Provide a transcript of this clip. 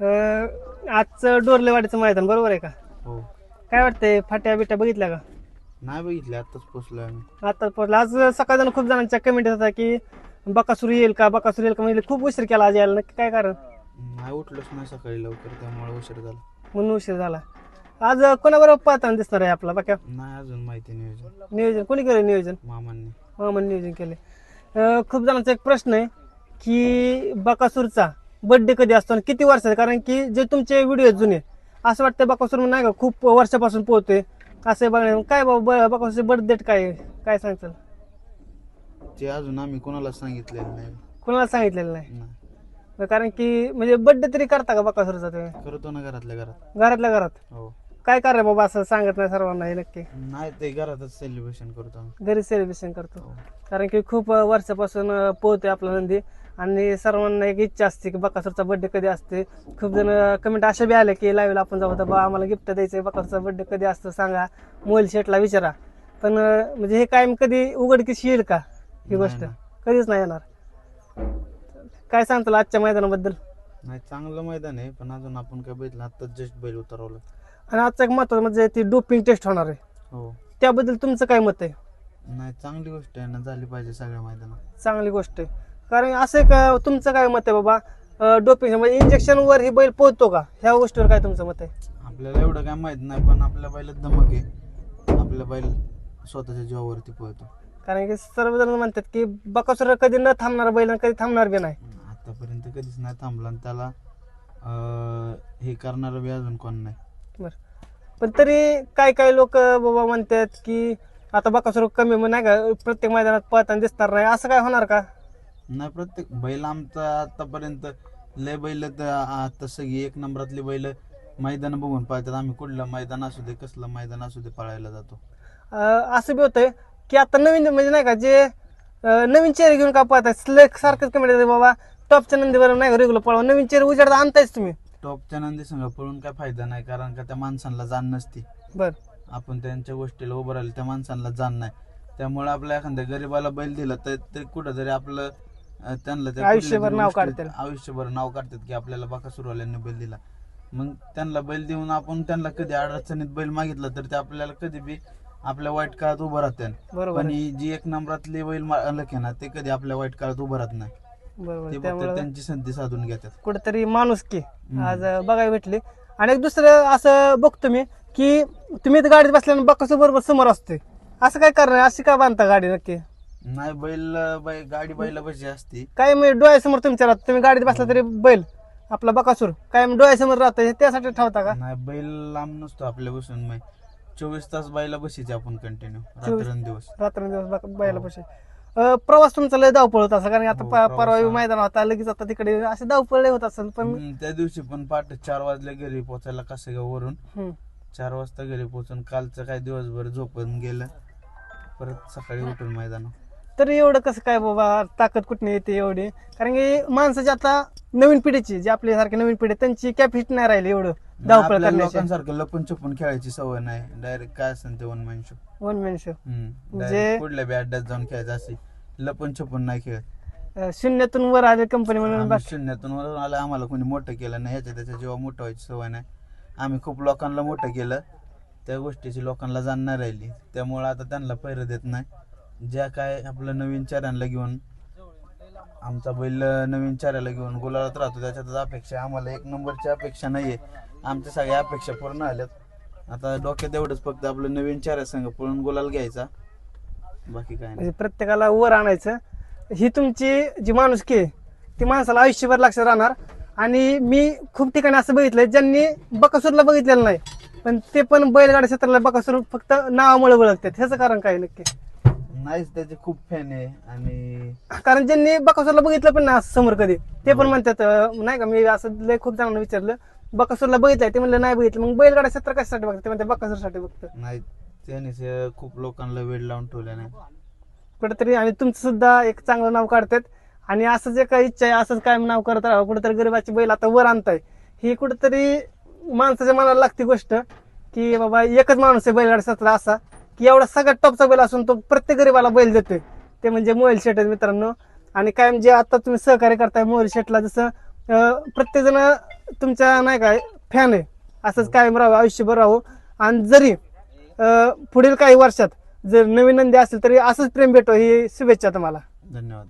अं, आजचं डोरलेवाडीचं मैदान बरोबर आहे का? हो. काय वाटतंय फाट्या बिट्या बघितल्या का? नाही बघितले आताच पोचलो आम्ही. आता पोहोचला आज सकाळ जण खूप जणांच्या कमेंट होता की बकासूर येईल का बकासूर येईल का म्हणजे खूप उशीर केला आज यायला. नक्की काय कारण? नाही उठलोच नाही सकाळी लवकर त्यामुळे उशीर झाला. म्हणून उशीर झाला. आज कोणाबरोबर पाहताना दिसणार आहे आपला बाक्या? नाही अजून माहिती नियोजन. नियोजन? कोणी केलं नियोजन? मामांनी. मामाने नियोजन केले खूप जणांचा एक प्रश्न आहे की बकासूरचा बर्थडे कधी असतो आणि किती वर्षाचा कारण की जे तुमचे व्हिडिओ जुने असं वाटतं बकासूर नाही का खूप वर्षापासून पोहतोय. असं बघ काय बाबा बकासूरचे बर्थडे काय आहे? काय सांगताल? ते अजून आम्ही कोणाला सांगितलेलं नाही. कोणाला सांगितलेलं नाही? नाही. कारण की म्हणजे बर्थडे तरी करता का बकासूरचा तुम्ही? करतो ना घरातल्या घरात. घरातल्या घरात? हो. काय करा बाबा असं सांगत नाही सर्वांना हे नक्की. नाही ते घरातच सेलिब्रेशन करतो. घरी सेलिब्रेशन करतो. हो. कारण की खूप वर्षापासून पोहतोय आपला नंदी. आणि सर्वांना एक इच्छा असते की बकासूरचा बर्थडे कधी असते खूप जण कमेंट अशा बी आले की लाईव्हला आपण जाऊ. तर बा आम्हाला गिफ्ट द्यायचंय बकासूरचा बर्थडे कधी असतो सांगा. मोबाईल शेटला विचारा. पण म्हणजे हे कायम कधी उघडकीस येईल का? ही गोष्ट. कधीच नाही येणार. काय सांगतो आजच्या मैदानाबद्दल? नाही चांगलं मैदान आहे पण अजून आपण काय बघितलं आता जस्ट बैल उतरवलं. आणि आजचं एक महत्वाचं म्हणजे ती डोपिंग टेस्ट होणार आहे. हो. त्याबद्दल तुमचं काय मत आहे? नाही चांगली गोष्ट आहे ना झाली पाहिजे सगळ्या मैदानात. चांगली गोष्ट आहे. कारण असं एक अं, तुमचं काय मत आहे बाबा? डोपिंग म्हणजे इंजेक्शन वर ही बैल पोहतो का? ह्या गोष्टीवर काय तुमचं मत आहे? आपल्याला एवढं काय माहीत नाही पण आपल्या बैलात धमक आहे. आपल्या बैल स्वतःच्या जीवावरती पळतो कारण की सर्वजण म्हणतात की बकासूर कधी न थांबणार बैल आणि कधी थांबणार बी नाही. आतापर्यंत कधीच नाही थांबला आणि त्याला अं, हे करणारं बी अजून कोण नाही. बरं. पण तरी काय काय लोक बाबा म्हणतात की आता बकासूर कमी मग नाही का प्रत्येक मैदानात पळताना दिसणार नाही. असं काय होणार का? नाही प्रत्येक बैल आमचा आतापर्यंत लय बैल तर आता सगळी एक नंबरातली बैल मैदान बघून पाळतात. आम्ही कुठलं मैदान असू दे कसलं मैदान असू दे पळायला जातो. अं, असं बी होतंय की आता नवीन म्हणजे नाही का जे अं, नवीन चेहरे घेऊन का पाहतात स्लेक सारखंच कमी बाबा. टॉपच्या नंदीवर नाही रेग्युलर पळवा. नवीन चेहरे उजेडता आणतायच तुम्ही. टॉपच्या नंदी संघ पळून काय फायदा नाही कारण का त्या माणसांना जाण नसती. बर. आपण त्यांच्या गोष्टीला उभं राहिलं त्या माणसांना जाण नाही. त्यामुळे आपल्या एखाद्या गरीबाला बैल दिला तर ते कुठं तरी आपलं अं, त्यांना त्या आयुष्यभर कुठल्या नाव गोष्टीत काढतील. आयुष्यभर नाव काढतात की आपल्याला बाकासुरवाल्यांनी बैल दिला. मग त्यांना बैल देऊन आपण त्यांना कधी अडचणीत बैल मागितला तर ते आपल्याला कधी बी आपल्या वाईट काळात उभं राहते बरोबर पण आहे. ही जी एक नंबरातली बैल मालक आहे ना ते कधी आपल्या वाईट काळात उभं राहत नाही. बरोबर. ते फक्त त्यामुळे त्यांची संधी साधून घेतात. कुठेतरी माणूस की. आज बघायला भेटली. आणि एक दुसरं असं बघतो मी की तुम्ही इथं गाडीत बसल्यानं बकासू बरोबर समोर असते असं काय करणार? अशी काय बांधता गाडी नक्की? नाही बैल बै गाडी बैला पाहिजे असती. काय मी डोळ्यासमोर तुमच्या राहत. तुम्ही गाडीत बसला तरी बैल आपला बकासूर. काय मी डोळ्यासमोर राहतं हे त्यासाठी ठेवता का? नाही बैल लांब नसतो आपल्या बसून. मग चोवीस तास बैला बसायचे आपण कंटिन्यू रात्रंदिवस. रात्रंदिवस बक- बैला पशी प्रवास तुमचा लय धावपळ होत असेल कारण आता हो, प- प्रवास परवा. मैदान होता लगेच आता तिकडे असे धावपळ लय होत असेल पण हम्म, त्या दिवशी पण पहाटे चार वाजले घरी पोचायला कासेगाव वरून हम्म. चार वाजता घरी पोचून कालचं काय दिवसभर झोपून गेलं परत सकाळी उठून मैदान तरी एवढं कसं काय बाबा ताकद कुठून येते एवढी कारण की माणसाची आता नवीन पिढीची जी आपल्या सारखी नवीन पिढी त्यांची कॅपॅसिटी नाही राहिली एवढं धावपळ आपल्या करण्याची लोकांसारखं लपून छपून खेळायची सवय नाही. डायरेक्ट काय असेल ते one man show one man show direct कुठल्या बी अड्ड्यात जाऊन खेळायचं असे लपून छपून नाही खेळत. अं, शून्यातून वर आले कंपनी म्हणून आम्ही बाकी शून्यातून वरून आलं आम्हाला कोणी मोठं केलं नाही. ह्याच्या त्याच्या जेव्हा मोठं व्हायची सवय नाही. आम्ही खूप लोकांना मोठं केलं. त्या गोष्टीची लोकांना जाणणार राहिली. त्यामुळे आता त्यांना पैर देत नाही. ज्या काय आपलं नवीन चाऱ्यांना घेऊन आमचा बैल नवीन चाऱ्याला घेऊन गुलालात राहतो त्याच्यातच अपेक्षा. आम्हाला एक नंबरची अपेक्षा नाहीये. आमच्या सगळ्या अपेक्षा पूर्ण आल्यात आता डोक्यात एवढंच फक्त आपलं नवीन चाऱ्या संघ पळून गुलाल घ्यायचा. बाकी काय नाही. म्हणजे प्रत्येकाला वर आणायचं. ही तुमची जी माणुसकी आहे ती माणसाला आयुष्यभर लक्षात राहणार. आणि मी खूप ठिकाणी असं बघितलंय ज्यांनी बकासूरला बघितलेलं नाही पण ते पण बैलगाडी क्षेत्राला बकासूर फक्त नावामुळे ओळखतात. ह्याचं कारण काय नक्की? नाहीच त्याचे खूप फॅन आहे आणि कारण ज्यांनी बकासूरला बघितलं पण ना समोर कधी ते पण म्हणतात अं, नाही का मी असं लय खूप जणांना विचारलं बकासूरला बघितलंय ते म्हणलं नाही बघितलं. मग बैलगाडा क्षेत्र कशासाठी बघतात ते म्हणते बकासूरसाठी बघतात नाही त्यानेच अं, खूप लोकांना वेळ लावून ठेवल्या नाही कुठेतरी आणि तुमचं सुद्धा एक चांगलं नाव काढतात. आणि असं जे काही इच्छा आहे असंच कायम नाव करत राहावं. कुठेतरी गरीबाची बैल आता वर आणताय. ही कुठेतरी माणसाच्या मनाला लागती गोष्ट की बाबा एकच माणूस आहे बैलगाडी सत्र असा की एवढा सगळ्यात टॉपचा बैल असून तो प्रत्येक गरीबाला बैल देतोय. ते म्हणजे मोबाईल शेट आहेत मित्रांनो. आणि कायम जे आता तुम्ही सहकार्य करताय मोबाईल शेटला जसं प्रत्येकजण तुमच्या नाही काय फॅन आहे. असंच कायम राहावं आयुष्यभर राहू आणि जरी पुढील काही वर्षात जर नवीन नंदी असेल तरी असंच प्रेम भेटो ही शुभेच्छा तुम्हाला. धन्यवाद.